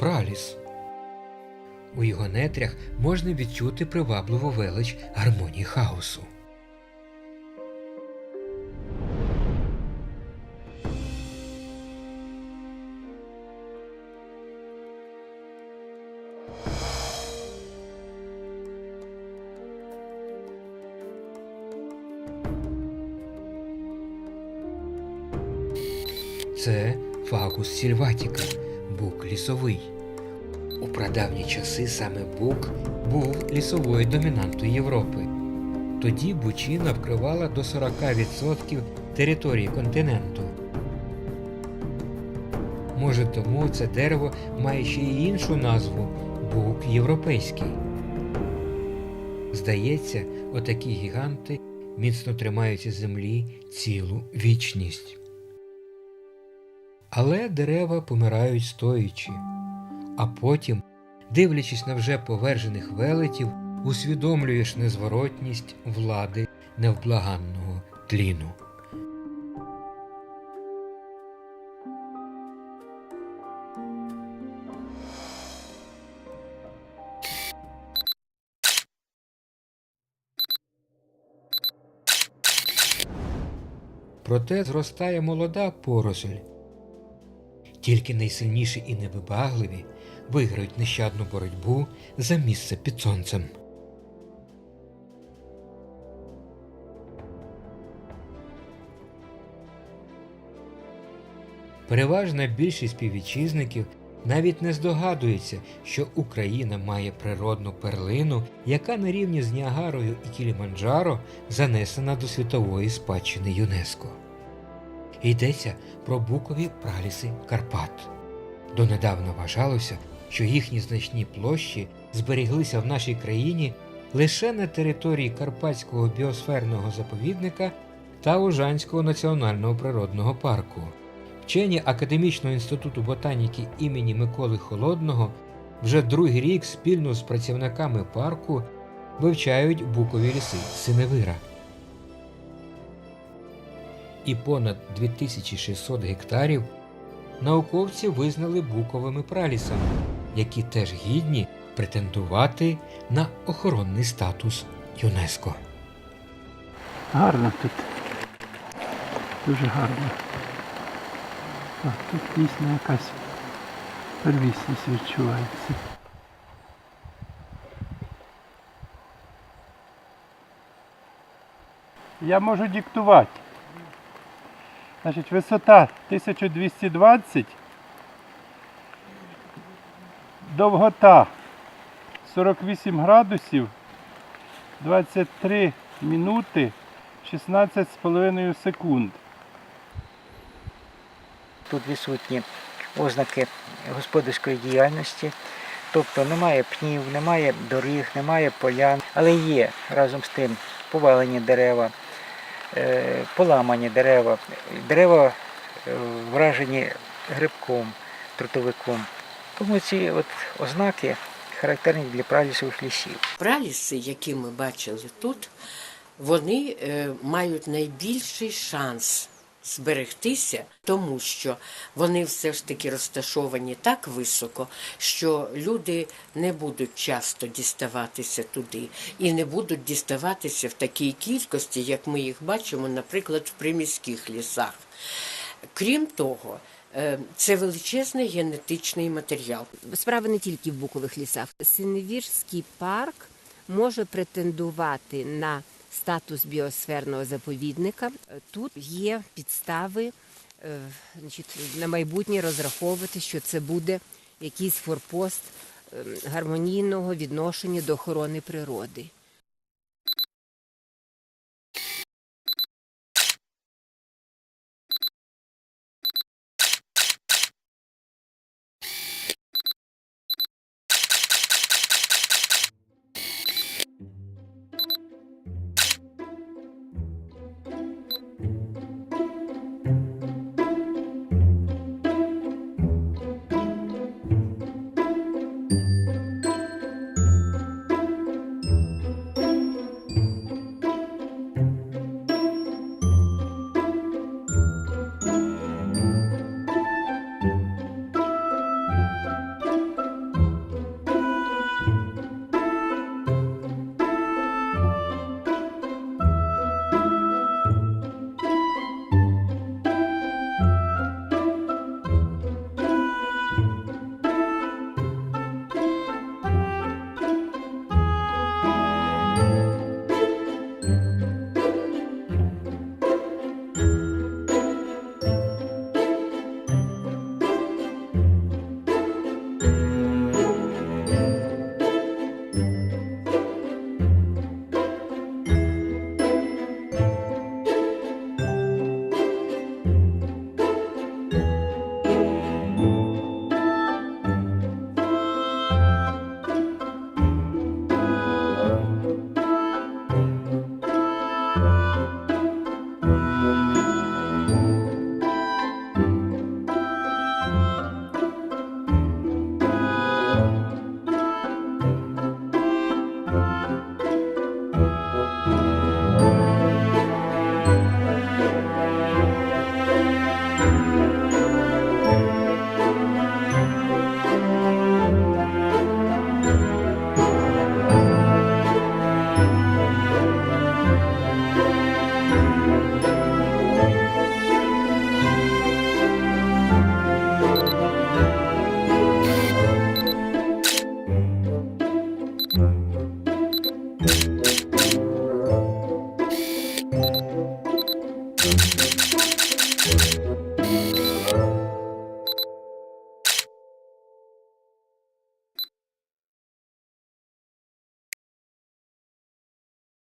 Праліс. У його нетрях можна відчути привабливу велич гармонії хаосу. Це фагус сільватіка, бук лісовий. У прадавні часи саме бук був лісовою домінантою Європи. Тоді бучина вкривала до 40% території континенту. Може, тому це дерево має ще й іншу назву бук європейський. Здається, отакі гіганти міцно тримаються землі цілу вічність. Але дерева помирають стоячи, а потім, дивлячись на вже повержених велетів, усвідомлюєш незворотність влади невблаганного тліну. Проте зростає молода поросль. Тільки найсильніші і невибагливі виграють нещадну боротьбу за місце під сонцем. Переважна більшість співвітчизників навіть не здогадується, що Україна має природну перлину, яка на рівні з Ніагарою і Кіліманджаро занесена до світової спадщини ЮНЕСКО. Йдеться про букові праліси Карпат. Донедавна вважалося, що їхні значні площі зберіглися в нашій країні лише на території Карпатського біосферного заповідника та Ужанського національного природного парку. Вчені Академічного інституту ботаніки імені Миколи Холодного вже другий рік спільно з працівниками парку вивчають букові ліси Синевира і понад 2600 гектарів науковці визнали буковими пралісами, які теж гідні претендувати на охоронний статус ЮНЕСКО. Гарно тут. Дуже гарно. Так, тут дійсно якась первісність відчувається. Я можу диктувати. Значить, висота 1220, довгота 48 градусів, 23 минути 16,5 секунд. Тут відсутні ознаки господарської діяльності, тобто немає пнів, немає доріг, немає полян, але є разом з тим повалені дерева, поламані дерева, дерева е, вражені грибком, трутовиком. Тому ці от ознаки характерні для пралісових лісів. Праліси, які ми бачили тут, вони е, мають найбільший шанс зберегтися, тому що вони все ж таки розташовані так високо, що люди не будуть часто діставатися туди і не будуть діставатися в такій кількості, як ми їх бачимо, наприклад, в приміських лісах. Крім того, е, це величезний генетичний матеріал. Справа не тільки в букових лісах. Синевірський парк може претендувати на статус біосферного заповідника. Тут є підстави е, на майбутнє розраховувати, що це буде якийсь форпост е, гармонійного відношення до охорони природи.